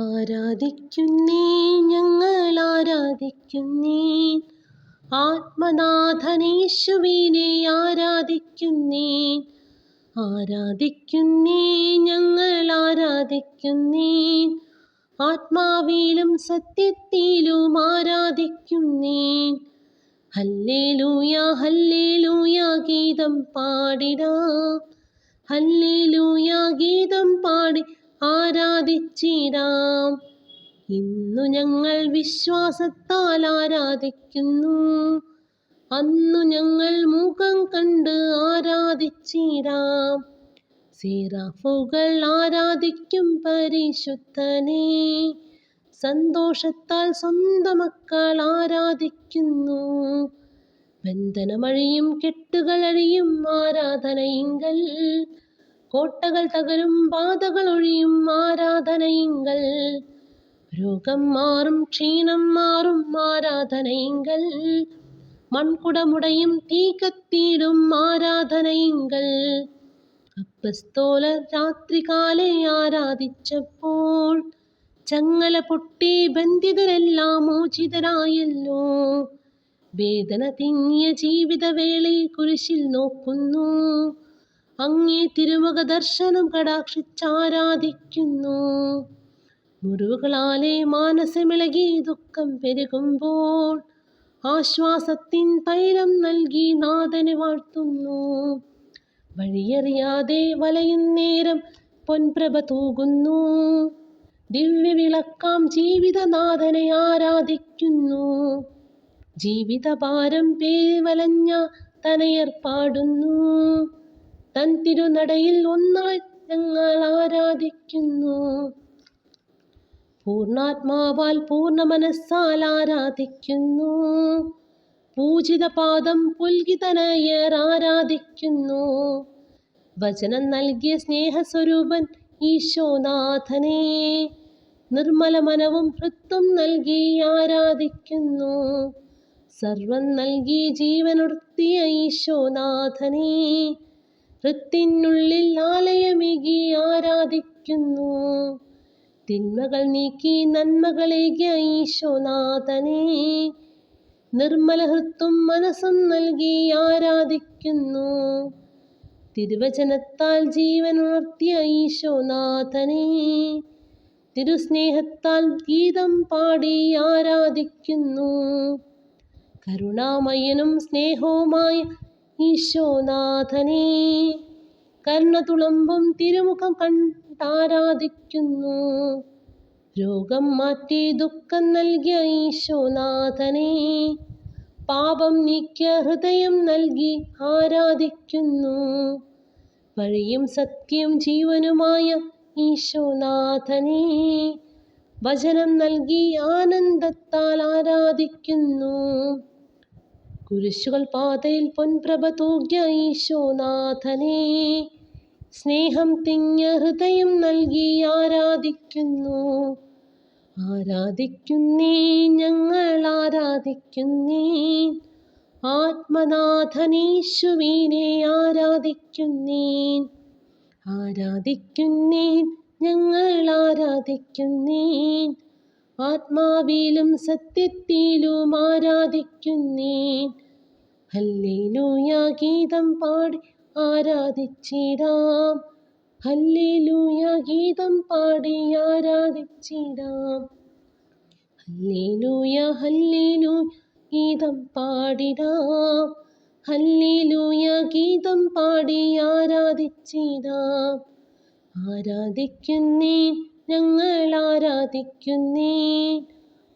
ആരാധിക്കുന്നേ ഞങ്ങൾ ആരാധിക്കുന്നേ ആത്മനാഥനേശുവിനെ ആരാധിക്കുന്നേ. ആരാധിക്കുന്നേ ഞങ്ങൾ ആരാധിക്കുന്നേ ആത്മാവിലും സത്യത്തിലും ആരാധിക്കുന്നേ. ഹല്ലേലൂയ ഹല്ലേലൂയ ഗീതം പാടിടാം. ഹല്ലേലൂയ ഗീതം പാടി ആരാധിച്ചിടാം. ഇന്നു ഞങ്ങൾ വിശ്വാസത്താൽ ആരാധിക്കുന്നു. അന്നു ഞങ്ങൾ മുഖം കണ്ട് ആരാധിച്ചിടാം. സീറാഫുകൾ ആരാധിക്കും പരിശുദ്ധനെ. സന്തോഷത്താൽ സ്വന്തം മക്കൾ ആരാധിക്കുന്നു. ബന്ധനമഴിയും കെട്ടുകളഴിയും ആരാധനയിങ്കൽ. കോട്ടകൾ തകരും ബാധകൾ ഒഴിയും ആരാധനയിങ്കൽ. രോഗം മാറും ക്ഷീണം മാറും ആരാധനയിങ്കൽ. മൺകുടമുടയും തീ കത്തിയിടും ആരാധനയിങ്കൽ. അപ്പസ്തോലർ രാത്രികാലെ ആരാധിച്ചപ്പോൾ ചങ്ങല പൊട്ടി ബന്ധിതരെല്ലാം മോചിതരായല്ലോ. വേദന തിങ്ങിയ ജീവിതവേളയിൽ കുരിശിൽ നോക്കുന്നു. അങ്ങേ തിരുമുഖ ദർശനം കടാക്ഷിച്ചാരാധിക്കുന്നു. മുറിവുകളാലെ മാനസമിളകി ദുഃഖം പെരുകുമ്പോൾ ആശ്വാസത്തിൻ തൈലം നൽകി നാഥന് വാഴ്ത്തുന്നു. വഴിയറിയാതെ വലയുന്നേരം പൊൻപ്രഭ തൂകുന്നു. ദിവ്യവിളക്കാം ജീവിതനാഥനെ ആരാധിക്കുന്നു. ജീവിതഭാരം വലഞ്ഞ തനയർ പാടുന്നു. തൻ തിരുനടയിൽ ഒന്നായി ഞങ്ങൾ ആരാധിക്കുന്നു. പൂർണാത്മാവാൽ പൂർണ മനസ്സാൽ ആരാധിക്കുന്നു. പൂജിത പാദം പുൽകിതനയർ ആരാധിക്കുന്നു. വചനം നൽകിയ സ്നേഹസ്വരൂപൻ ഈശോനാഥനെ നിർമ്മല മനവും ഹൃത്വം നൽകി ആരാധിക്കുന്നു. സർവം നൽകി ജീവനുർത്തിയ ഈശോനാഥനെ ഹൃത്തിനുള്ളിൽ ആലയമേകി ആരാധിക്കുന്നു. തിന്മകൾ നീക്കി നന്മകളേകി ഈശോനാഥനെ നിർമ്മല ഹൃത്തും മനസ്സും നൽകി ആരാധിക്കുന്നു. തിരുവചനത്താൽ ജീവനുണർത്തി ഈശോനാഥനെ തിരുസ്നേഹത്താൽ ഗീതം പാടി ആരാധിക്കുന്നു. കരുണാമയനും സ്നേഹവുമായ ഈശോനാഥനെ കരുണ തുളമ്പും തിരുമുഖം കണ്ടാരാധിക്കുന്നു. രോഗം മാറ്റി ദുഃഖം നൽകിയ ഈശോനാഥനെ പാപം നീക്കിയ ഹൃദയം നൽകി ആരാധിക്കുന്നു. വഴിയും സത്യം ജീവനുമായ ഈശോനാഥനെ വചനം നൽകി ആനന്ദത്താൽ ആരാധിക്കുന്നു. കുരിശുകൾ പാതയിൽ പൊൻപ്രഭ തൂകിയ ഈശോനാഥനെ സ്നേഹം തിങ്ങ ഹൃദയം നൽകി ആരാധിക്കുന്നു. ആരാധിക്കുന്നേ ഞങ്ങൾ ആരാധിക്കുന്നേ. ആത്മനാഥനീശുവിനെ ആരാധിക്കുന്നേ. ആരാധിക്കുന്നേ ഞങ്ങൾ ആരാധിക്കുന്നേ. ആത്മാവിലും സത്യത്തിലും ആരാധിക്കുന്നേ. ഹല്ലേലൂയ ഗീതം പാടി ആരാധിച്ചിടാം. ഹല്ലേലൂയ ഗീതം പാടി ആരാധിച്ചിടാം. ഹല്ലേലൂയ ഹല്ലേലൂയ ഗീതം പാടിടാം. ഹല്ലേലൂയ ഗീതം പാടി ആരാധിച്ചിടാം. ആരാധിക്കുന്നേ ഞങ്ങൾ ആരാധിക്കുന്നേ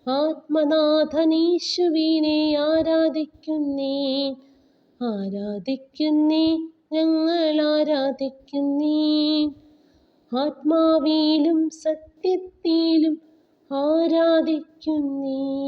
ആത്മനാഥനീശുവിനെ ആരാധിക്കുന്നേ? ആരാധിക്കുന്നേ? ഞങ്ങൾ ആരാധിക്കുന്നേ? ആത്മാവിലും സത്യത്തിലും ആരാധിക്കുന്നേ?